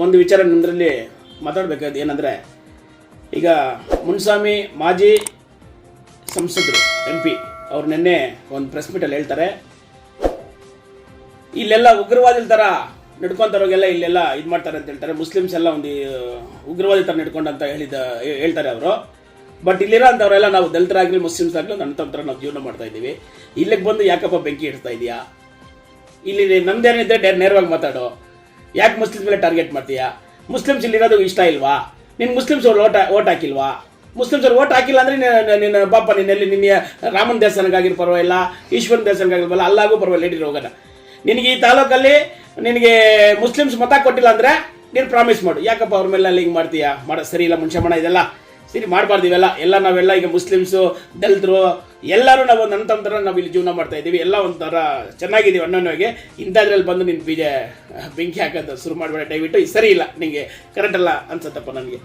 ಒಂದು ವಿಚಾರ ನಿಮ್ಮದ್ರಲ್ಲಿ ಮಾತಾಡಬೇಕಾದ್ದು ಏನಂದರೆ, ಈಗ ಮುನ್ಸ್ವಾಮಿ ಮಾಜಿ ಸಂಸದರು ಎಂ ಪಿ ಅವ್ರು ನಿನ್ನೆ ಒಂದು ಪ್ರೆಸ್ ಮೀಟಲ್ಲಿ ಹೇಳ್ತಾರೆ, ಇಲ್ಲೆಲ್ಲ ಉಗ್ರವಾದಿ ಥರ ನಡ್ಕೊಂತಾರೋಗೆಲ್ಲ ಇಲ್ಲೆಲ್ಲ ಇದು ಮಾಡ್ತಾರೆ ಅಂತ ಹೇಳ್ತಾರೆ. ಮುಸ್ಲಿಮ್ಸ್ ಎಲ್ಲ ಒಂದು ಉಗ್ರವಾದಿ ಥರ ನಡ್ಕೊಂಡಂತ ಹೇಳಿದ, ಹೇಳ್ತಾರೆ ಅವರು. ಬಟ್ ಇಲ್ಲಿರೋ ಅಂಥವರೆಲ್ಲ ನಾವು ದಲಿತರಾಗಲಿ, ಮುಸ್ಲಿಮ್ಸ್ ಆಗಲಿ ನನ್ನ ಥರ ನಾವು ಜೀವನ ಮಾಡ್ತಾ ಇದ್ದೀವಿ. ಇಲ್ಲಿಗೆ ಬಂದು ಯಾಕಪ್ಪ ಬೆಂಕಿ ಇಡ್ತಾ ಇದೆಯಾ? ಇಲ್ಲಿ ನಮ್ದೇನಿದ್ರೆ ನೇರವಾಗಿ ಮಾತಾಡು. ಯಾಕೆ ಮುಸ್ಲಿಮ್ಸ್ ಮೇಲೆ ಟಾರ್ಗೆಟ್ ಮಾಡ್ತೀಯಾ? ಮುಸ್ಲಿಮ್ಸ್ ಇಲ್ಲಿರೋದು ಇಷ್ಟ ಇಲ್ವಾ? ನಿನ್ ಮುಸ್ಲಿಮ್ಸ್ ಅವ್ರು ಓಟ್ ಓಟ್ ಹಾಕಿಲ್ವಾ? ಮುಸ್ಲಿಮ್ಸ್ ಅವ್ರು ಓಟ್ ಹಾಕಿಲ್ಲ ಅಂದರೆ ನೀನು- ನಿನ್ನ ಪಾಪ ನಿನ್ನೆಲ್ಲಿ ನಿನ್ನ ರಾಮನ ದೇವಸ್ಥಾನಕ್ಕಾಗಿರೋ ಪರವಾಗಿಲ್ಲ, ಈಶ್ವರನ ದೇವಸ್ಥಾನಕ್ಕಾಗಿರ್ಬಲ್ಲ ಅಲ್ಲಾಗೂ ಪರವಾಗಿಲ್ಲ ಹೇಳಿ ಹೋಗೋಣ. ನಿನಗೆ ಈ ತಾಲೂಕಲ್ಲಿ ನಿನಗೆ ಮುಸ್ಲಿಮ್ಸ್ ಮತ ಕೊಟ್ಟಿಲ್ಲ ಅಂದ್ರೆ ನೀನು ಪ್ರಾಮಿಸ್ ಮಾಡು. ಯಾಕಪ್ಪ ಅವ್ರ ಮೇಲೆ ಹಿಂಗೆ ಮಾಡ್ತೀಯಾ? ಮಾಡೋ ಸರಿ ಇಲ್ಲ ಮನುಷ್ಯ ಮಣ ಇದೆಲ್ಲ. ಸರಿ ಮಾಡಬಾರ್ದು ಇವೆಲ್ಲ. ಎಲ್ಲ ನಾವೆಲ್ಲ ಈಗ ಮುಸ್ಲಿಮ್ಸು, ದಲಿತರು, ಎಲ್ಲರೂ ನಾವು ನನ್ನ ತಂತ್ರ ನಾವು ಇಲ್ಲಿ ಜೀವನ ಮಾಡ್ತಾ ಇದ್ದೀವಿ. ಎಲ್ಲ ಒಂಥರ ಚೆನ್ನಾಗಿದ್ದೀವಿ ಅಣ್ಣನವಾಗೆ ಇಂಥದ್ರಲ್ಲಿ ಬಂದು ನಿನ್ನ ಬೀಜ ಬೆಂಕಿ ಹಾಕೋದು ಶುರು ಮಾಡಬೇಡ. ದಯವಿಟ್ಟು ಸರಿ ಇಲ್ಲ ನಿಮಗೆ ಕರೆಂಟ್ ಅಲ್ಲ ಅನ್ಸತ್ತಪ್ಪ ನನಗೆ.